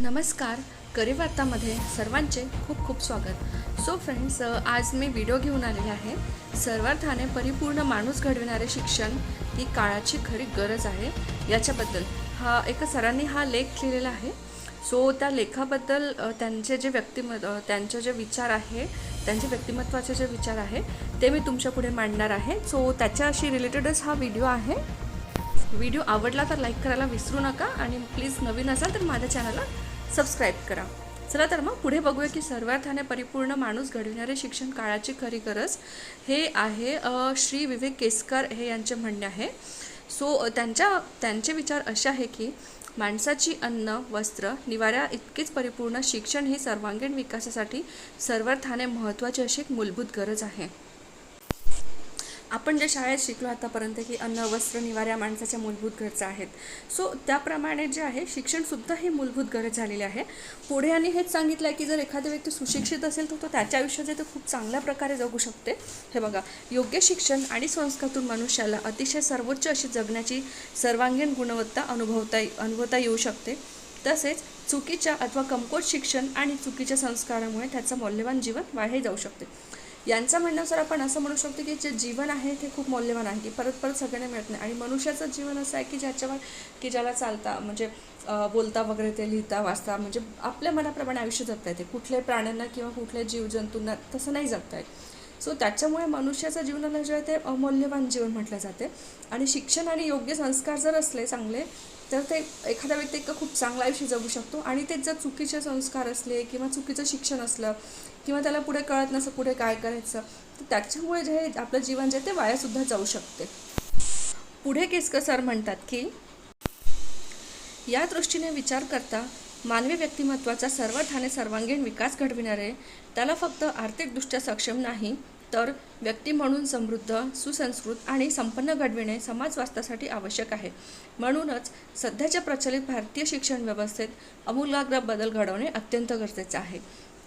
नमस्कार. करीवार्तामध्ये सर्वांचे खूप खूप स्वागत. सो फ्रेंड्स आज मी व्हिडिओ घेऊन आलेले आहे. सर्वार्थाने परिपूर्ण माणूस घडविणारे शिक्षण ही काळाची खरी गरज आहे. याच्याबद्दल. हा एका सरांनी हा लेख लिहिलेला आहे. सो त्या लेखाबद्दल त्यांचे जे व्यक्तिम त्यांचे जे विचार आहे त्यांचे व्यक्तिमत्वाचे जे विचार आहे ते मी तुमच्यापुढे मांडणार आहे. सो त्याच्याशी रिलेटेडच हा व्हिडिओ आहे. व्हिडिओ आवडला तर लाईक करायला विसरू नका आणि प्लीज नवीन असाल तर माझ्या चॅनलला सबस्क्राईब करा. चला तर मग पुढे बघूया की सर्वार्थाने परिपूर्ण माणूस घडविणारे शिक्षण काळाची खरी गरज हे आहे श्री विवेक केसकर हे यांचे म्हणणे आहे. सो त्यांच्या त्यांचे विचार असे आहे की माणसाची अन्न वस्त्र निवाऱ्या इतकेच परिपूर्ण शिक्षण ही सर्वांगीण विकासासाठी सर्वार्थाने महत्त्वाची अशी एक मूलभूत गरज आहे. आपण जे शाळेत शिकलो आतापर्यंत की अन्न वस्त्र निवाऱ्या माणसाच्या मूलभूत गरजा आहेत. सो त्याप्रमाणे जे आहे शिक्षणसुद्धा ही मूलभूत गरज झालेली आहे. पुढे आणि हेच सांगितलं आहे की जर एखादी व्यक्ती सुशिक्षित असेल तर तो त्याच्या आयुष्यात तर ते खूप चांगल्या प्रकारे जगू शकते. हे बघा योग्य शिक्षण आणि संस्कारातून मनुष्याला अतिशय सर्वोच्च अशी जगण्याची सर्वांगीण गुणवत्ता अनुभवता अनुभवता येऊ शकते. तसेच चुकीच्या अथवा कमकोत शिक्षण आणि चुकीच्या संस्कारामुळे त्याचं मौल्यवान जीवन वाढे जाऊ शकते. यांचं म्हणण्यानुसार आपण असं म्हणू शकतो की जे जीवन आहे ते खूप मौल्यवान आहे की परत परत सगळ्यांना मिळत नाही. आणि मनुष्याचं जीवन असं आहे की ज्याच्यावर की ज्याला चालता म्हणजे बोलता वगैरे ते लिहिता वाचता म्हणजे आपल्या मनाप्रमाणे आयुष्य जगता येते. कुठल्याही प्राण्यांना किंवा कुठल्याही जीवजंतूंना तसं नाही जगता येत. सो त्याच्यामुळे मनुष्याचं जीवनाला जे आहे ते अमौल्यवान जीवन म्हटलं जाते. आणि शिक्षण आणि योग्य संस्कार जर असले चांगले तर ते एखादा व्यक्ती एक खूप चांगलं आयुष्य जगू शकतो. आणि ते जर चुकीचे संस्कार असले किंवा चुकीचं शिक्षण असलं किंवा त्याला पुढे कळत नसतं पुढे काय करायचं तर त्याच्यामुळे जे आपलं जीवन जे आहे ते वायासुद्धा जाऊ शकते. पुढे केसकर सर म्हणतात की या दृष्टीने विचार करता मानवी व्यक्तिमत्वाचा सर्वठाने सर्वांगीण विकास घडविणारे त्याला फक्त आर्थिकदृष्ट्या सक्षम नाही तर व्यक्ती म्हणून समृद्ध सुसंस्कृत आणि संपन्न घडविणे समाजवास्तासाठी आवश्यक आहे. म्हणूनच सध्याच्या प्रचलित भारतीय शिक्षण व्यवस्थेत अमूलाग्र बदल घडवणे अत्यंत गरजेचे आहे.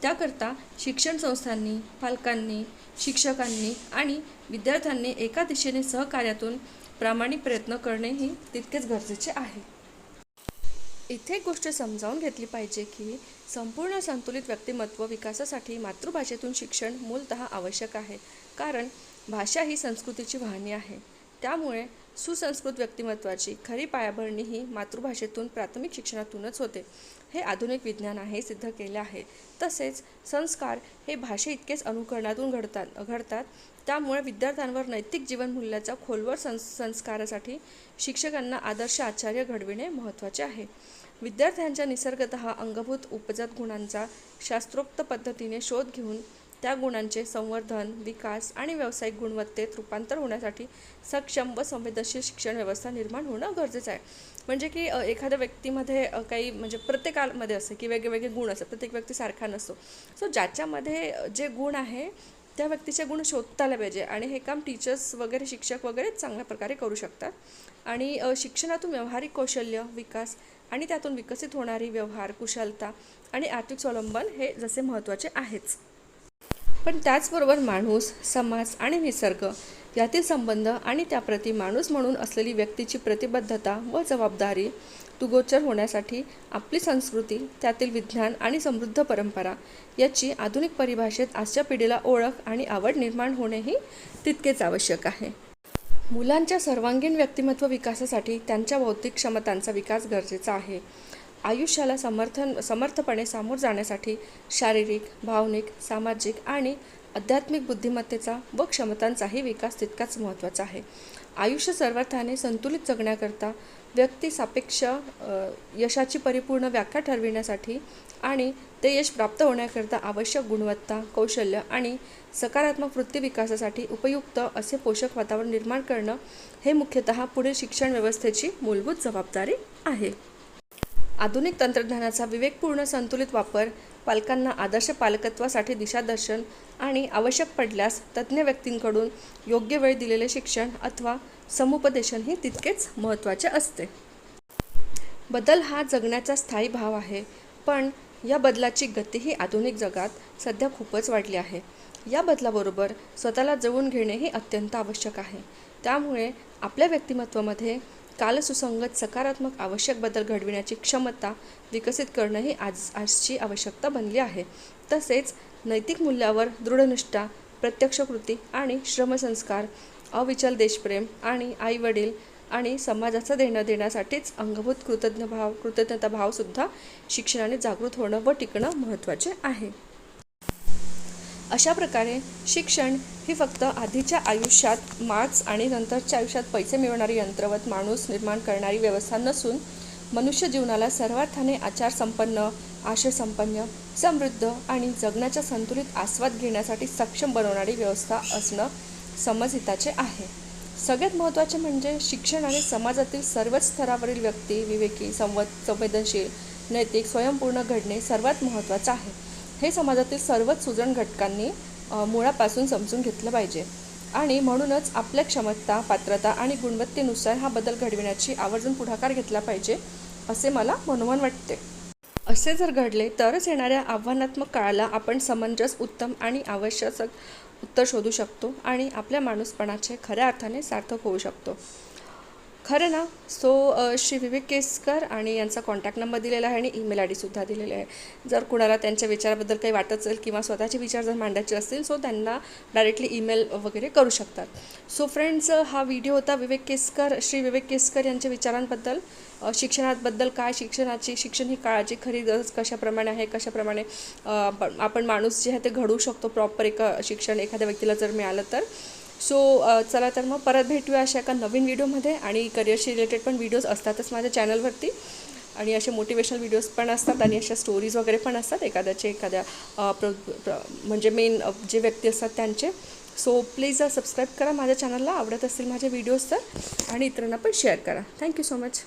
त्याकरता शिक्षण संस्थांनी पालकांनी शिक्षकांनी आणि विद्यार्थ्यांनी एका दिशेने सहकार्यातून प्रामाणिक प्रयत्न करणेही तितकेच गरजेचे आहे. इथे एक गोष्ट समजावून घेतली पाहिजे की संपूर्ण संतुलित व्यक्तिमत्व विकासासाठी मातृभाषेतून शिक्षण मूलतः आवश्यक आहे. कारण भाषा ही संस्कृतीची वाहनी आहे. त्यामुळे सुसंस्कृत व्यक्तिमत्वाची खरी पायाभरणी ही मातृभाषेतून प्राथमिक शिक्षणातूनच होते. हे आधुनिक विज्ञान आहे सिद्ध केले आहे. तसेच संस्कार हे भाषे इतकेच अनुकरणातून घडतात घडतात. त्यामुळे विद्यार्थ्यांवर नैतिक जीवनमूल्याचा खोलवर संस संस्कारासाठी शिक्षकांना आदर्श आचार्य घडविणे महत्त्वाचे आहे. विद्यार्थ्यांच्या निसर्गत अंगभूत उपजत गुणांचा शास्त्रोक्त पद्धतीने शोध घेऊन त्या गुणांचे संवर्धन विकास आणि व्यावसायिक गुणवत्तेत रूपांतर होण्यासाठी सक्षम व संवेदनशील शिक्षण व्यवस्था निर्माण होणं गरजेचं आहे. म्हणजे की एखाद्या व्यक्तीमध्ये काही म्हणजे प्रत्येकामध्ये असं की वेगवेगळे गुण असतात प्रत्येक व्यक्ती सारखा नसतो. सो ज्याच्यामध्ये जे गुण आहे त्या व्यक्तीचे गुण शोधता आले पाहिजे आणि हे काम टीचर्स वगैरे शिक्षक वगैरे चांगल्या प्रकारे करू शकतात. आणि शिक्षणातून व्यावहारिक कौशल्य विकास आणि त्यातून विकसित होणारी व्यवहार कुशलता आणि आर्थिक स्वावलंबन हे जसे महत्त्वाचे आहेच. पण त्याचबरोबर माणूस समाज आणि निसर्ग यातील संबंध आणि त्याप्रती माणूस म्हणून असलेली व्यक्तीची प्रतिबद्धता व जबाबदारी दुगोचर होण्यासाठी आपली संस्कृती त्यातील विज्ञान आणि समृद्ध परंपरा याची आधुनिक परिभाषेत आजच्या पिढीला ओळख आणि आवड निर्माण होणेही तितकेच आवश्यक आहे. मुलांच्या सर्वांगीण व्यक्तिमत्व विकासासाठी त्यांच्या बौद्धिक क्षमतांचा विकास गरजेचा आहे. आयुष्याला समर्थन समर्थपणे सामोर जाण्यासाठी शारीरिक भावनिक सामाजिक आणि आध्यात्मिक बुद्धिमत्तेचा व क्षमतांचाही विकास तितकाच महत्त्वाचा आहे. आयुष्य सर्वार्थाने संतुलित जगण्याकरता व्यक्ती सापेक्ष यशाची परिपूर्ण व्याख्या ठरविण्यासाठी आणि ते यश प्राप्त होण्याकरता आवश्यक गुणवत्ता कौशल्य आणि सकारात्मक वृत्ती विकासासाठी उपयुक्त असे पोषक वातावरण निर्माण करणं हे मुख्यतः पुढील शिक्षण व्यवस्थेची मूलभूत जबाबदारी आहे. आधुनिक तंत्रज्ञानाचा विवेकपूर्ण संतुलित वापर पालकांना आदर्श पालकत्वासाठी दिशादर्शन आणि आवश्यक पडल्यास तज्ज्ञ व्यक्तींकडून योग्य वेळ दिलेले शिक्षण अथवा समुपदेशन हे तितकेच महत्त्वाचे असते. बदल हा जगण्याचा स्थायी भाव आहे पण या बदलाची गतीही आधुनिक जगात सध्या खूपच वाढली आहे. या बदलाबरोबर स्वतःला जवून घेणेही अत्यंत आवश्यक आहे. त्यामुळे आपल्या व्यक्तिमत्वामध्ये कालसुसंगत सकारात्मक आवश्यक बदल घडविण्याची क्षमता विकसित करणं ही आज आजची आवश्यकता बनली आहे. तसेच नैतिक मूल्यावर दृढनिष्ठा प्रत्यक्ष कृती आणि श्रमसंस्कार अविचल देशप्रेम आणि आईवडील आणि समाजाचं देणं देण्यासाठीच अंगभूत कृतज्ञ भाव कृतज्ञता भावसुद्धा शिक्षणाने जागृत होणं व टिकणं महत्त्वाचे आहे. अशा प्रकारे शिक्षण ही फक्त आधीच्या आयुष्यात मार्क्स आणि नंतरच्या आयुष्यात पैसे मिळवणारी यंत्रवत माणूस निर्माण करणारी व्यवस्था नसून मनुष्य जीवनाला सर्वार्थाने आचारसंपन्न आशयसंपन्न समृद्ध आणि जगण्याचा संतुलित आस्वाद घेण्यासाठी सक्षम बनवणारी व्यवस्था असणं समजहिताचे आहे. सगळ्यात महत्त्वाचे म्हणजे शिक्षण आणि समाजातील सर्वच स्तरावरील व्यक्ती विवेकी संवद संवेदनशील नैतिक स्वयंपूर्ण घडणे सर्वात महत्त्वाचं आहे. हे समाजातील सर्वच सुजण घटकांनी मुळापासून समजून घेतलं पाहिजे. आणि म्हणूनच आपल्या क्षमता पात्रता आणि गुणवत्तेनुसार हा बदल घडविण्याची आवर्जून पुढाकार घेतला पाहिजे असे मला मनोमन वाटते. असे जर घडले तरच येणाऱ्या आव्हानात्मक काळाला आपण समंजस उत्तम आणि आवश्यक उत्तर शोधू शकतो आणि आपल्या माणूसपणाचे खऱ्या अर्थाने सार्थक होऊ शकतो. खरं ना सो श्री विवेक केसकर आणि यांचा कॉन्टॅक्ट नंबर दिलेला आहे आणि ईमेल आय डीसुद्धा दिलेली आहे. जर कुणाला त्यांच्या विचाराबद्दल काही वाटत असेल किंवा स्वतःचे विचार जर मांडायचे असतील सो त्यांना डायरेक्टली ईमेल वगैरे करू शकतात. सो फ्रेंड्स हा व्हिडिओ होता विवेक केसकर श्री विवेक केसकर यांच्या विचारांबद्दल. शिक्षणाबद्दल काय शिक्षणाची शिक्षण ही काळाची खरी गरज कशाप्रमाणे आहे कशाप्रमाणे आपण आपण माणूस जे आहे ते घडवू शकतो प्रॉपर एक शिक्षण एखाद्या व्यक्तीला जर मिळालं तर. सो चला तर मग परत भेटूया अशा एका नवीन व्हिडिओमध्ये आणि करिअरशी रिलेटेड पण व्हिडिओज असतातच माझ्या चॅनलवरती आणि असे मोटिवेशनल व्हिडिओज पण असतात आणि अशा स्टोरीज वगैरे पण असतात एखाद्याचे एखाद्या प्र म्हणजे मेन जे व्यक्ती असतात त्यांचे. सो प्लीज सबस्क्राईब करा माझ्या चॅनलला आवडत असतील माझे व्हिडिओज तर. आणि इतरांना पण शेअर करा. Thank you so much